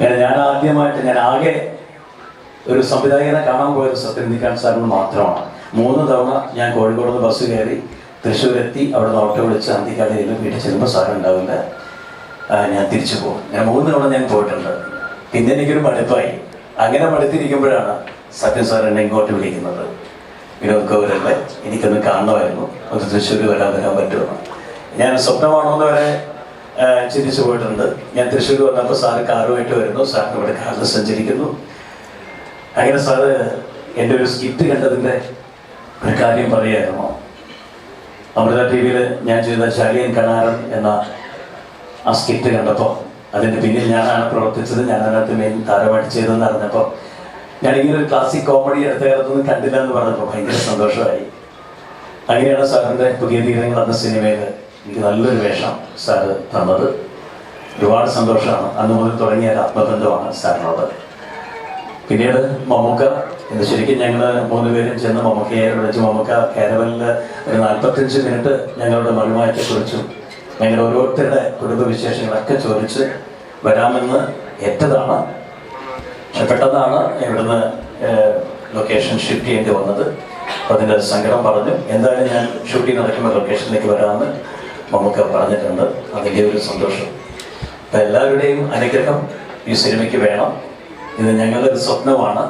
അങ്ങനെ ഞാൻ ആദ്യമായിട്ട് ഞാൻ ആകെ ഒരു സംവിധായകനെ കാണാൻ പോയത് സത്യനിധിക്കാൻ സാറിന് മാത്രമാണ്. മൂന്ന് തവണ ഞാൻ കോഴിക്കോട് നിന്ന് ബസ് കയറി തൃശ്ശൂരെത്തി അവിടെ നിന്ന് ഓട്ടോ വിളിച്ച് അന്തിക്കാലയിൽ വീട്ടിൽ ചെല്ലുമ്പോൾ സാറുണ്ടാവില്ല. ഞാൻ തിരിച്ചു പോകും. ഞാൻ മൂന്ന് തവണ ഞാൻ പോയിട്ടുണ്ട്. പിന്നെ എനിക്കൊരു മടുപ്പായി. അങ്ങനെ മടുത്തിരിക്കുമ്പോഴാണ് സത്യം സാർ എന്നെ ഇങ്ങോട്ട് വിളിക്കുന്നത്. വിനോദ് ഗൗരല്ലേ എനിക്കൊന്ന് കാണണമായിരുന്നു. ഒന്ന് തൃശ്ശൂർ വരാൻ വരാൻ പറ്റുമെന്ന് ഞാൻ സ്വപ്നമാണോന്ന് വരെ ആ, ചിന്തിച്ചു പോയിട്ടുണ്ട്. ഞാൻ തൃശ്ശൂർ വന്നപ്പോൾ സാറ് കാറുമായിട്ട് വരുന്നു. സാറിന് ഇവിടെ കാറിൽ സഞ്ചരിക്കുന്നു. അങ്ങനെ സാറ് എന്റെ ഒരു സ്കിറ്റ് കണ്ടതിന്റെ ഒരു കാര്യം പറയായിരുന്നു. അമൃത ടി വിയിൽ ഞാൻ ചെയ്ത ശാലിയൻ കണാരൻ എന്ന ആ സ്കിറ്റ് കണ്ടപ്പോൾ അതിന്റെ പിന്നിൽ ഞാനാണ് പ്രവർത്തിച്ചത്. ഞാൻ അതിനകത്ത് മെയിൻ താരമായിട്ട് ചെയ്തതെന്ന് അറിഞ്ഞപ്പോൾ ഞാൻ ഇങ്ങനെ ഒരു ക്ലാസിക് കോമഡി അടുത്ത കാലത്തൊന്നും കണ്ടില്ല എന്ന് പറഞ്ഞപ്പോൾ ഭയങ്കര സന്തോഷമായി. അങ്ങനെയാണ് സാറിന്റെ പുതിയ തീരങ്ങൾ എന്ന സിനിമയിൽ എനിക്ക് നല്ലൊരു വേഷം സാറ് തന്നത്. ഒരുപാട് സന്തോഷമാണ്. അന്ന് മുതൽ തുടങ്ങിയ ഒരു ആത്മബന്ധമാണ് സാറിനോട് പിന്നീട് മമ്മൂക്ക എന്ന് ശരിക്കും ഞങ്ങൾ മൂന്ന് പേരും ചെന്ന് മമ്മൂക്കയെ വിളിച്ച് മമ്മൂക്ക കാരവലിൽ ഒരു നാൽപ്പത്തഞ്ച് മിനിറ്റ് ഞങ്ങളുടെ മറുമായത്തെക്കുറിച്ചും ഞങ്ങളുടെ ഓരോരുത്തരുടെ കുടുംബവിശേഷങ്ങളൊക്കെ ചോദിച്ച് വരാമെന്ന് ഏറ്റതാണ്. പക്ഷെ പെട്ടെന്നാണ് ഇവിടുന്ന് ലൊക്കേഷൻ ഷിഫ്റ്റ് ചെയ്യേണ്ടി വന്നത്. അപ്പോൾ അതിന്റെ സങ്കടം പറഞ്ഞു. എന്തായാലും ഞാൻ ഷൂട്ടിംഗ് നടക്കുമ്പോൾ ലൊക്കേഷനിലേക്ക് വരാമെന്ന് മമ്മൂക്ക പറഞ്ഞിട്ടുണ്ട്. അതിന്റെ ഒരു സന്തോഷം. അപ്പം എല്ലാവരുടെയും അനുഗ്രഹം ഈ സിനിമയ്ക്ക് വേണം. ഇത് ഞങ്ങളുടെ ഒരു സ്വപ്നമാണ്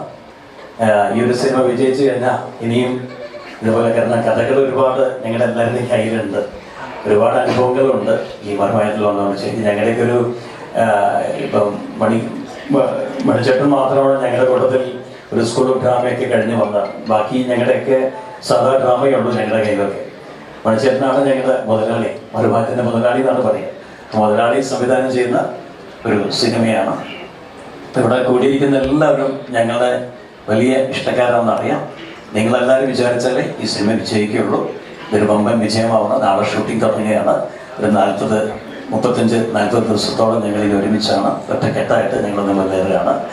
ഈ ഒരു സിനിമ വിജയിച്ചു കഴിഞ്ഞാൽ ഇനിയും ഇതുപോലെ കാരണം കഥകൾ ഒരുപാട് ഞങ്ങളുടെ എല്ലാവരുടെയും കയ്യിലുണ്ട്. ഒരുപാട് അനുഭവങ്ങളുണ്ട്. ഈ ശരി ഞങ്ങളുടെയൊക്കെ ഒരു ഇപ്പം മണി മണിച്ചേട്ടൻ മാത്രമാണ് ഞങ്ങളുടെ കൂട്ടത്തിൽ ഒരു സ്കൂൾ ഡ്രാമയൊക്കെ കഴിഞ്ഞ് വന്നത്. ബാക്കി ഞങ്ങളുടെയൊക്കെ സാധാ ഡ്രാമയുള്ളൂ ഞങ്ങളുടെ കയ്യിലൊക്കെ. മണിച്ചേട്ടനാണ് ഞങ്ങളുടെ മുതലാളി. മറുഭാഗത്തിന്റെ മുതലാളി എന്നാണ് പറയുക. മുതലാളി സംവിധാനം ചെയ്യുന്ന ഒരു സിനിമയാണ്. ഇവിടെ കൂടിയിരിക്കുന്ന എല്ലാവരും ഞങ്ങളുടെ വലിയ ഇഷ്ടക്കാരാണെന്ന് അറിയാം നിങ്ങളെല്ലാവരും വിചാരിച്ചാലേ ഈ സിനിമ വിജയിക്കുകയുള്ളൂ. ഇതൊരു വമ്പൻ വിജയമാവുന്ന നാളെ ഷൂട്ടിംഗ് തുടങ്ങുകയാണ്. ഒരു നാൽപ്പത് മുപ്പത്തഞ്ച് നാൽപ്പത് ദിവസത്തോളം ഞങ്ങൾ ഇത് ഒരുമിച്ചാണ്. ഒറ്റക്കെട്ടായിട്ട് ഞങ്ങൾ മുന്നേറുകയാണ്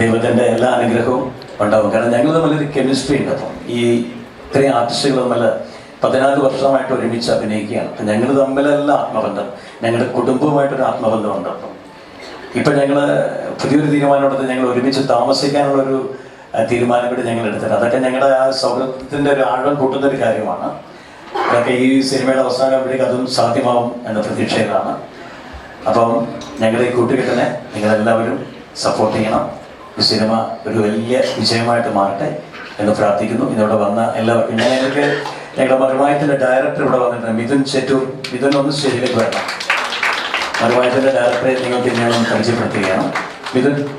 ദൈവത്തിന്റെ എല്ലാ അനുഗ്രഹവും ഉണ്ടാവും. കാരണം ഞങ്ങൾ തമ്മിലൊരു കെമിസ്ട്രി ഉണ്ട് അപ്പം. ഈ ഇത്രയും ആർട്ടിസ്റ്റുകൾ തമ്മിൽ പതിനാല് വർഷമായിട്ട് ഒരുമിച്ച് അഭിനയിക്കുകയാണ്. ഞങ്ങൾ തമ്മിലല്ല ആത്മബന്ധം. ഞങ്ങളുടെ കുടുംബവുമായിട്ടൊരു ആത്മബന്ധമുണ്ട് അപ്പം. ഇപ്പൊ ഞങ്ങൾ പുതിയൊരു തീരുമാനമെടുത്ത് ഞങ്ങൾ ഒരുമിച്ച് താമസിക്കാനുള്ള ഒരു തീരുമാനം കൂടി ഞങ്ങൾ എടുത്തിട്ട് അതൊക്കെ ഞങ്ങളുടെ ആ സൗഹൃദത്തിന്റെ ഒരു ആഴം കൂട്ടുന്ന ഒരു കാര്യമാണ്. അതൊക്കെ ഈ സിനിമയുടെ അവസാനമാകുമ്പോഴേക്കും അതും സാധ്യമാവും എന്ന പ്രതീക്ഷയിലാണ്. അപ്പം ഞങ്ങളുടെ ഈ കൂട്ടുകെട്ടിനെ നിങ്ങളെല്ലാവരും സപ്പോർട്ട് ചെയ്യണം. ഈ സിനിമ ഒരു വലിയ വിജയമായിട്ട് മാറട്ടെ എന്ന് പ്രാർത്ഥിക്കുന്നു. ഇതോടെ വന്ന എല്ലാവർക്കും ഞാൻ എനിക്ക് ഞങ്ങളുടെ മറുവായത്തിന്റെ ഡയറക്ടർ ഇവിടെ വന്നിട്ടുണ്ട്. മിഥുൻ ചെറ്റൂർ. മിഥുൻ ഒന്ന് സ്റ്റേജിലേക്ക് വരണം. മറുവായത്തിന്റെ ഡയറക്ടറെ നിങ്ങൾക്ക് ഞാൻ പരിചയപ്പെടുത്തുകയാണ്. മിഥുൻ.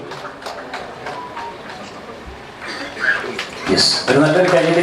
ഒരു നല്ലൊരു കൈ